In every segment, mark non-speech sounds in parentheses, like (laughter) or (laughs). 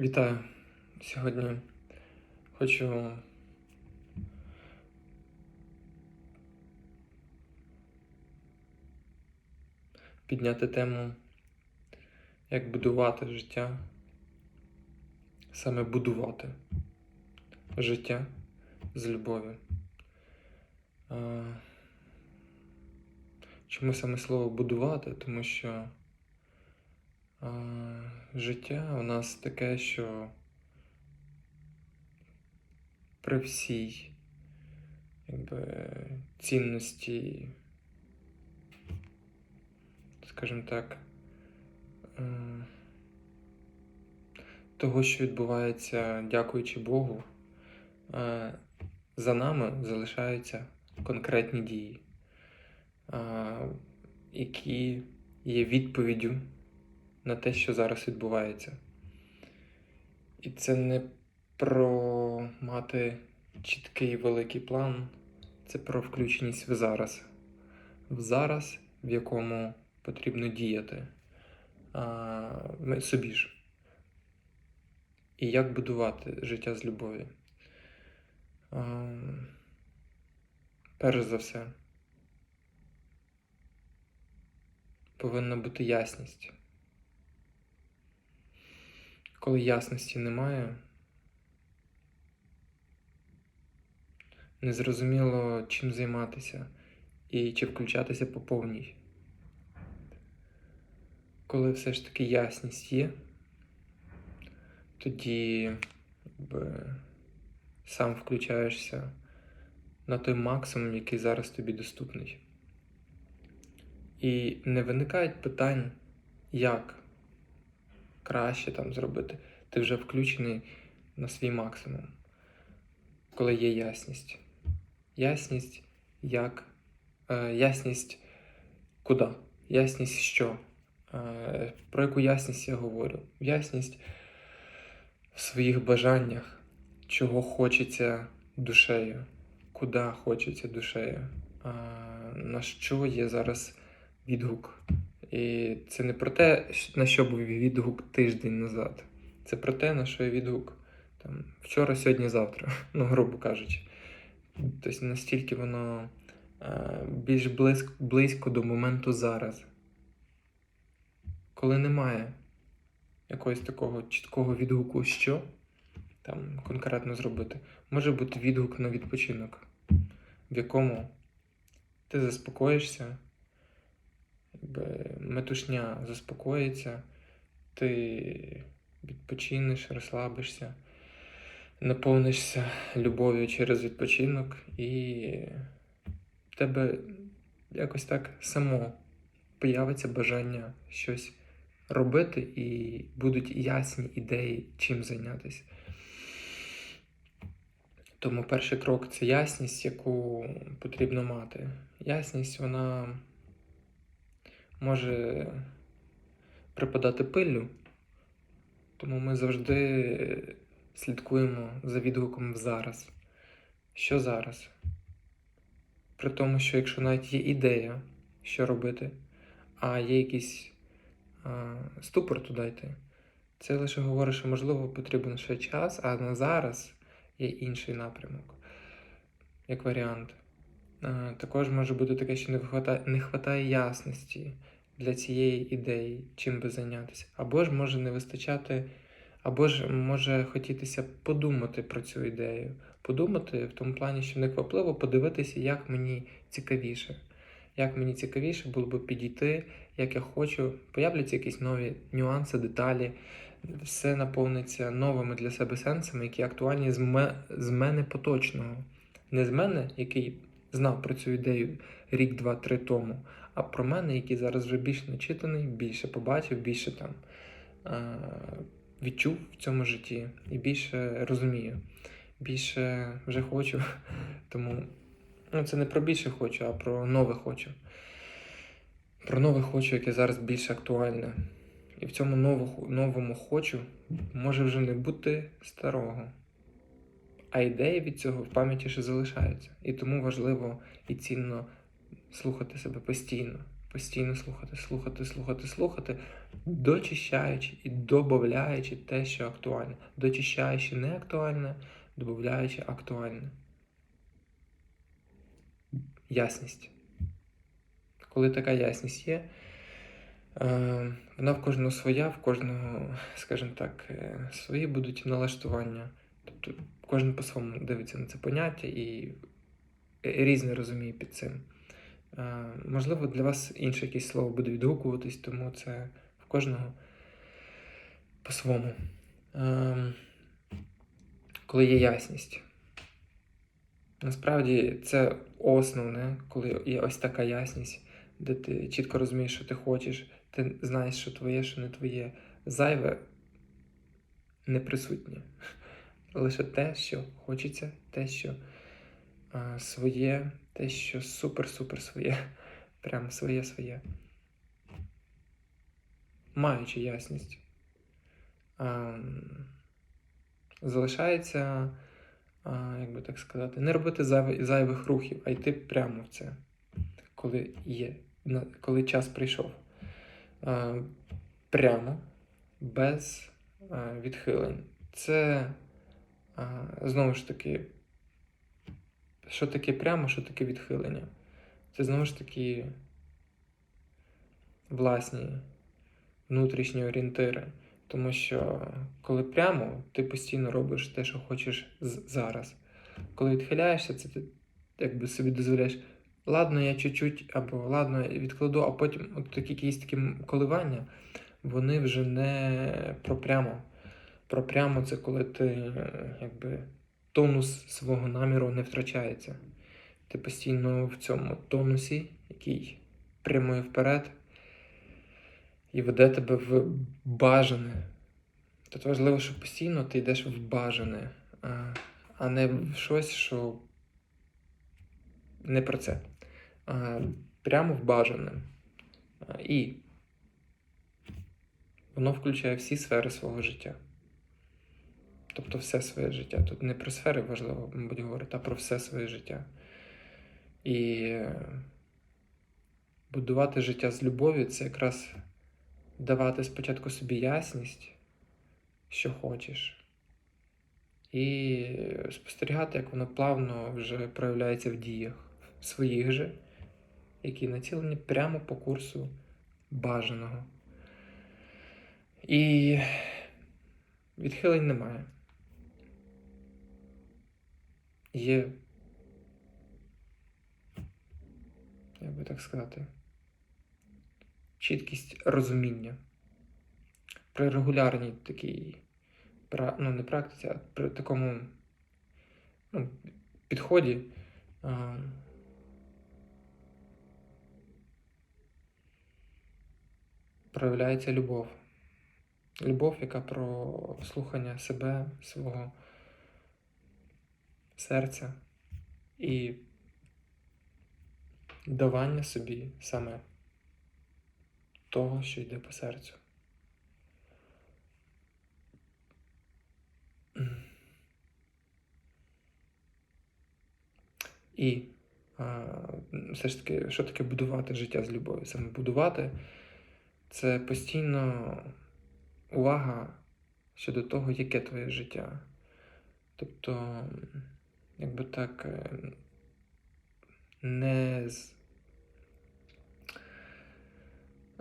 Вітаю! Сьогодні хочу підняти тему, як будувати життя, саме будувати життя з любов'ю. Чому саме слово будувати? Тому що життя у нас таке, що при всій якби, цінності, скажімо так, е, того, що відбувається, дякуючи Богу, е, за нами залишаються конкретні дії, е, які є відповіддю на те, що зараз відбувається. І це не про мати чіткий великий план, це про включеність в зараз. В зараз, в якому потрібно діяти а, собі ж. І як будувати життя з любові. А, перш за все, повинна бути ясність. Коли ясності немає, незрозуміло чим займатися і чи включатися по повній. Коли все ж таки ясність є, тоді сам включаєшся на той максимум, який зараз тобі доступний. І не виникають питань, як краще там зробити. Ти вже включений на свій максимум, коли є ясність. Ясність як. Е, ясність куди? Ясність що? Е, про яку ясність я говорю? Ясність в своїх бажаннях, чого хочеться душею, куди хочеться душею, е, на що є зараз відгук. І це не про те, на що був відгук тиждень назад. Це про те, на що є відгук там, вчора, сьогодні, завтра, (laughs) ну, грубо кажучи. Тобто настільки воно е, більш близько, близько до моменту зараз. Коли немає якогось такого чіткого відгуку, що там конкретно зробити, може бути відгук на відпочинок, в якому ти заспокоїшся, якби метушня заспокоїться, ти відпочинеш, розслабишся, наповнишся любов'ю через відпочинок, і в тебе якось так само появиться бажання щось робити, і будуть ясні ідеї, чим зайнятися. Тому перший крок це ясність, яку потрібно мати. Ясність, вона може припадати пиллю, тому ми завжди слідкуємо за відгуком зараз. Що зараз? При тому, що якщо навіть є ідея, що робити, а є якийсь а, ступор туди йти, це лише говорить, що можливо потрібен ще час, а на зараз є інший напрямок, як варіант. А, також може бути таке, що не вистачає, не вистачає ясності для цієї ідеї, чим би зайнятися. Або ж може не вистачати, або ж може хотітися подумати про цю ідею. Подумати в тому плані, що неквапливо подивитися, як мені цікавіше. Як мені цікавіше було би підійти, як я хочу, появляться якісь нові нюанси, деталі, все наповниться новими для себе сенсами, які актуальні з, ме... з мене поточного. Не з мене, який знав про цю ідею рік, два, три тому, а про мене, який зараз вже більш начитаний, більше побачив, більше там е- відчув в цьому житті і більше розумію, більше вже хочу. Тому ну, це не про більше хочу, а про нове хочу. Про нове хочу, яке зараз більш актуальне. І в цьому новому хочу може вже не бути старого. А ідеї від цього в пам'яті ще залишаються. І тому важливо і цінно слухати себе постійно. постійно слухати, слухати, слухати, слухати, дочищаючи і додаючи те, що актуальне, дочищаючи не актуальне, додаючи актуальне. Ясність. Коли така ясність є, е, вона в кожного своя, в кожного, скажімо так, е, свої будуть налаштування. Тобто кожен по-своєму дивиться на це поняття і різне розуміє під цим. Можливо, для вас інше якесь слово буде відгукуватись, тому це в кожного по-своєму. Коли є ясність. Насправді це основне, коли є ось така ясність, де ти чітко розумієш, що ти хочеш, ти знаєш, що твоє, що не твоє. Зайве не присутнє. Лише те, що хочеться, те, що а, своє, те, що супер-супер своє. (laughs) Прям своє-своє. Маючи ясність. А, залишається, а, як би так сказати, не робити зайв- зайвих рухів, а йти прямо в це, коли є, коли час прийшов. А, прямо, без а, відхилень. Це знову ж таки, що таке прямо, що таке відхилення? Це знову ж таки власні внутрішні орієнтири. Тому що коли прямо, ти постійно робиш те, що хочеш зараз. Коли відхиляєшся, це ти якби собі дозволяєш, ладно, я чуть-чуть, або ладно, я відкладу, а потім от такі якісь такі коливання, вони вже не про прямо. Про прямо це коли ти е, якби тонус свого наміру не втрачається. Ти постійно в цьому тонусі, який прямує вперед, і веде тебе в бажане. Тут важливо, що постійно ти йдеш в бажане, а, не в щось, що не про це. А, прямо в бажане. І воно включає всі сфери свого життя. Тобто все своє життя. Тут не про сфери важливо, мабуть, говорити, а про все своє життя. І будувати життя з любов'ю це якраз давати спочатку собі ясність, що хочеш, і спостерігати, як воно плавно вже проявляється в діях своїх же, які націлені прямо по курсу бажаного. І відхилень немає. Є, як би так сказати, чіткість розуміння. При регулярній такій, ну не практиці, а при такому ну, підході. а, Проявляється любов. Любов, яка про слухання себе, свого серця і давання собі саме того, що йде по серцю. І а, все ж таки, що таке будувати життя з любов'ю? Саме будувати це постійно увага щодо того, яке твоє життя. Тобто, якби так, е, не,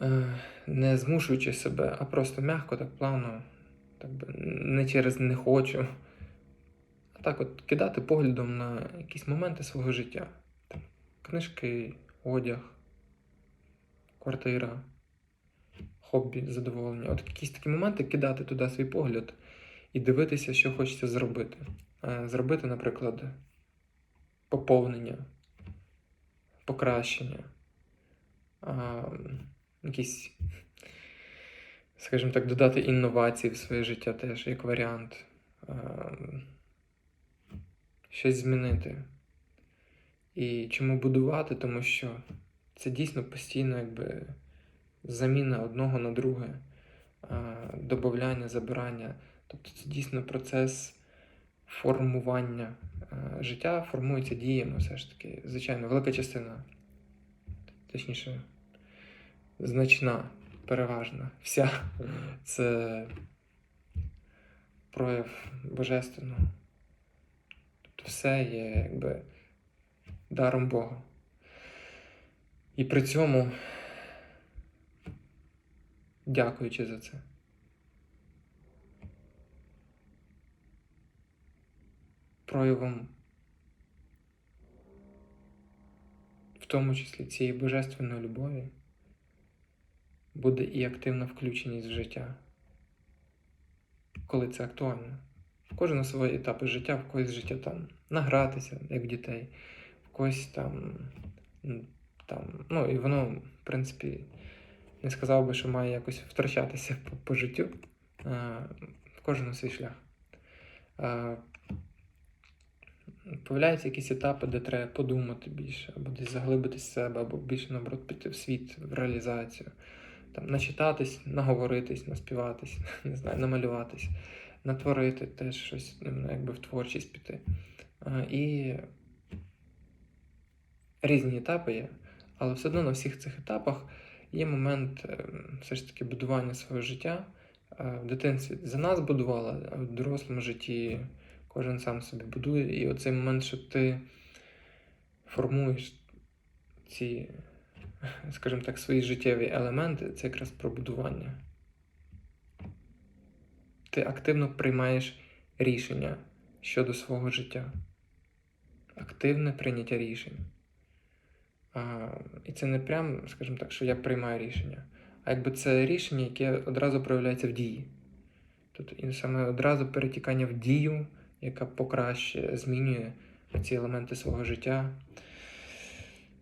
е, не змушуючи себе, а просто м'яко, так плавно, так би, не через не хочу. А так от кидати поглядом на якісь моменти свого життя. Там, книжки, одяг, квартира, хобі, задоволення. От якісь такі моменти кидати туди свій погляд і дивитися, що хочеться зробити. Е, Зробити, наприклад, поповнення, покращення, якісь, скажімо так, додати інновації в своє життя теж як варіант. Щось змінити. І чому будувати? Тому що це дійсно постійно якби заміна одного на друге, додавання, забирання. Тобто це дійсно процес формування Е, життя формується діями все ж таки. Звичайно, велика частина, точніше, значна, переважна, вся це прояв божественного. Тобто все є якби даром Бога. І при цьому, дякуючи за це. Проявом, в тому числі цієї божественної любові, буде і активна включеність в життя, коли це актуально. Кожен на свої етапи життя, в когось життя там награтися, як в дітей, в когось там, там, ну і воно, в принципі, не сказав би, що має якось втрачатися по, по життю. В кожному свій шлях. Появляються якісь етапи, де треба подумати більше, або десь заглибити себе, або більше наоборот піти в світ, в реалізацію. Там, начитатись, наговоритись, наспіватись, (laughs) не знаю, намалюватись, натворити теж щось, ну, якби в творчість піти. І різні етапи є, але все одно на всіх цих етапах є момент ем, все ж таки будування свого життя. Е, В дитинстві за нас будували, а в дорослому житті кожен сам собі будує. І оцей момент, що ти формуєш ці, скажімо так, свої життєві елементи, це якраз про будування. Ти активно приймаєш рішення щодо свого життя. Активне прийняття рішень. А, і це не прям, скажімо так, що я приймаю рішення, а якби це рішення, яке одразу проявляється в дії. Тобто і саме одразу перетікання в дію, яка покраще змінює ці елементи свого життя.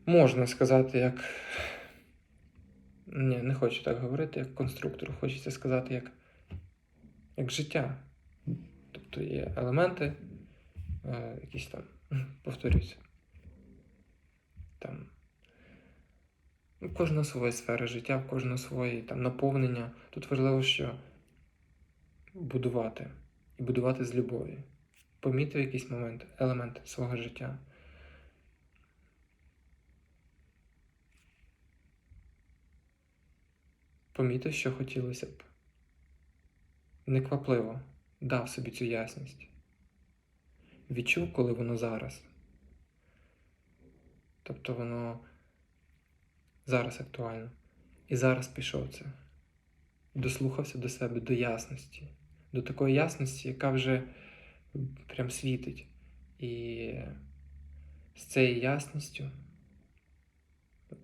Можна сказати, як. Ні, не хочу так говорити, як конструктору. Хочеться сказати, як, як життя. Тобто є елементи, е, якісь там, (laughs) повторюся. Там. У кожного своя сфера життя, в кожного своє там наповнення. Тут важливо, що будувати. І будувати з любові. Помітив якийсь момент, елемент свого життя. Помітив, що хотілося б. Неквапливо дав собі цю ясність. Відчув, коли воно зараз. Тобто воно зараз актуально. І зараз пішов це. Дослухався до себе, до ясності, до такої ясності, яка вже прям світить. І з цією ясністю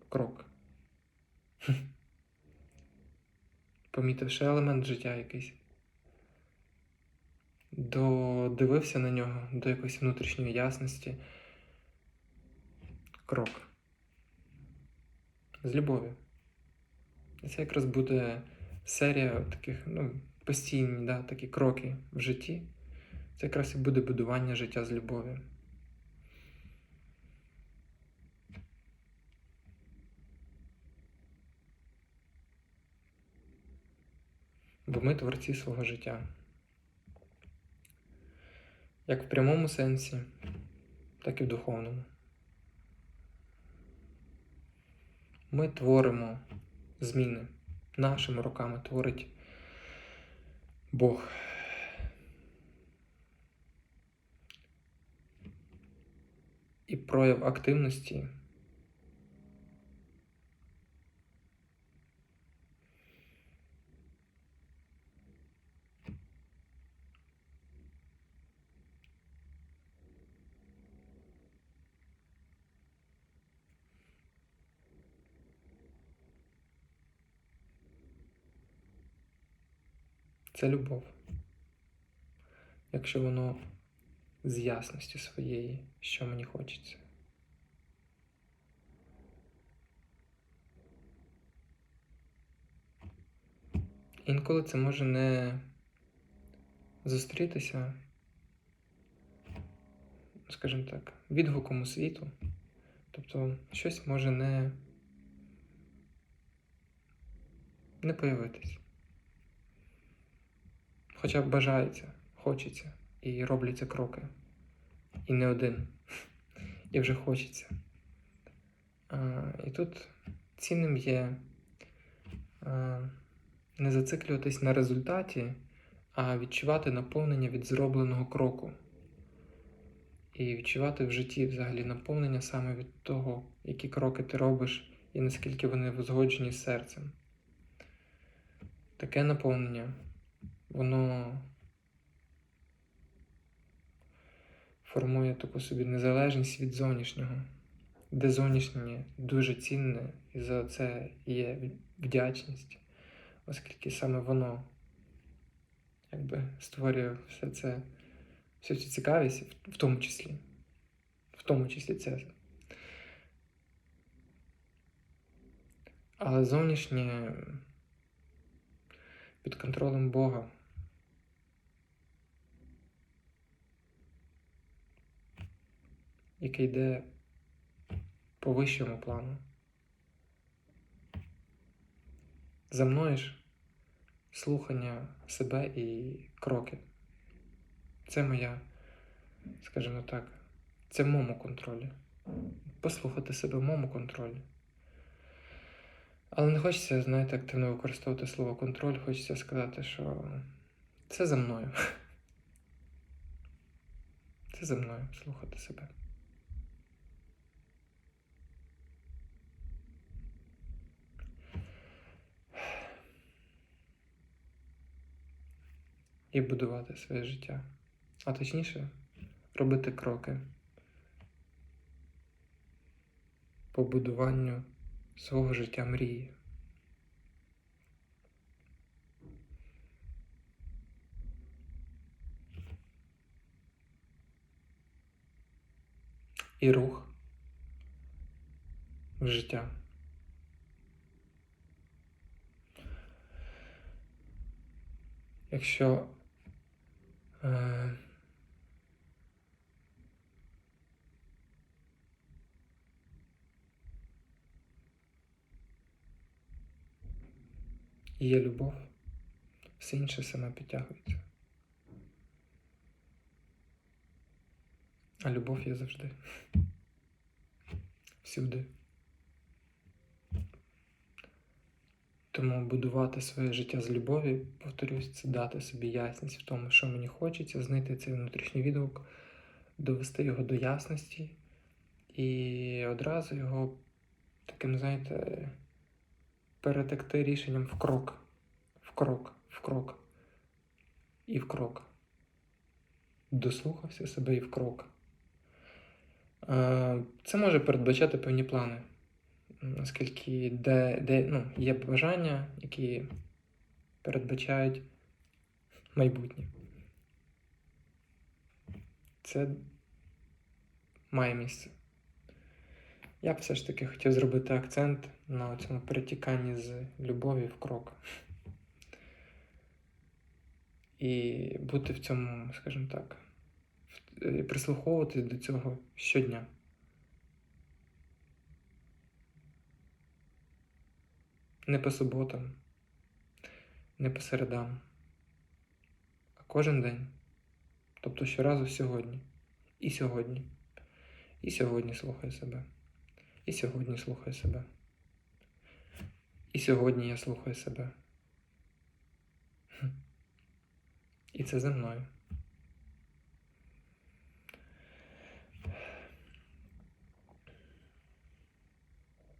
крок. (laughs) Помітивши елемент життя якийсь, додивився на нього до якоїсь внутрішньої ясності. Крок. З любов'ю. І це якраз буде серія таких, ну, постійні, да, такі кроки в житті. Це якраз і буде будування життя з любов'ю. Бо ми творці свого життя. Як в прямому сенсі, так і в духовному. Ми творимо зміни. Нашими руками творить Бог. І прояв активності це любов. Якщо воно з ясності своєї, що мені хочеться. Інколи це може не зустрітися, скажімо так, відгуком у світу. Тобто щось може не, не появитись. Хоча б бажається, хочеться і робляться кроки. І не один. І вже хочеться. А, І тут цінним є е, не зациклюватись на результаті, а відчувати наповнення від зробленого кроку. І відчувати в житті взагалі наповнення саме від того, які кроки ти робиш і наскільки вони узгоджені з серцем. Таке наповнення, воно формує таку собі незалежність від зовнішнього, де зовнішнє дуже цінне, і за це є вдячність, оскільки саме воно якби створює все це, всю цю цікавість, в тому числі. В тому числі це. Але зовнішнє під контролем Бога. Який йде по вищому плану. За мною ж слухання себе і кроки. Це моя, скажімо так, це в моєму контролі. Послухати себе в моєму контролі. Але не хочеться, знаєте, активно використовувати слово контроль, хочеться сказати, що це за мною. (laughs) Це за мною слухати себе. І будувати своє життя. А точніше, робити кроки по будуванню свого життя мрії. І рух в життя. Якщо е, є любов, все інше саме підтягується. А любов є завжди. Всюди. Тому будувати своє життя з любові, повторюсь, це дати собі ясність в тому, що мені хочеться, знайти цей внутрішній відгук, довести його до ясності і одразу його таким, знаєте, перетекти рішенням в крок, в крок, в крок і в крок. Дослухався себе і в крок. Е, Це може передбачати певні плани, оскільки де, де, ну, є бажання, які передбачають майбутнє. Це має місце. Я б все ж таки хотів зробити акцент на цьому перетіканні з любові в крок. І бути в цьому, скажімо так, прислуховуватись до цього щодня. Не по суботам, не по середам, а кожен день. Тобто щоразу сьогодні. І сьогодні. І сьогодні слухаю себе. І сьогодні слухаю себе. І сьогодні я слухаю себе. І це за мною.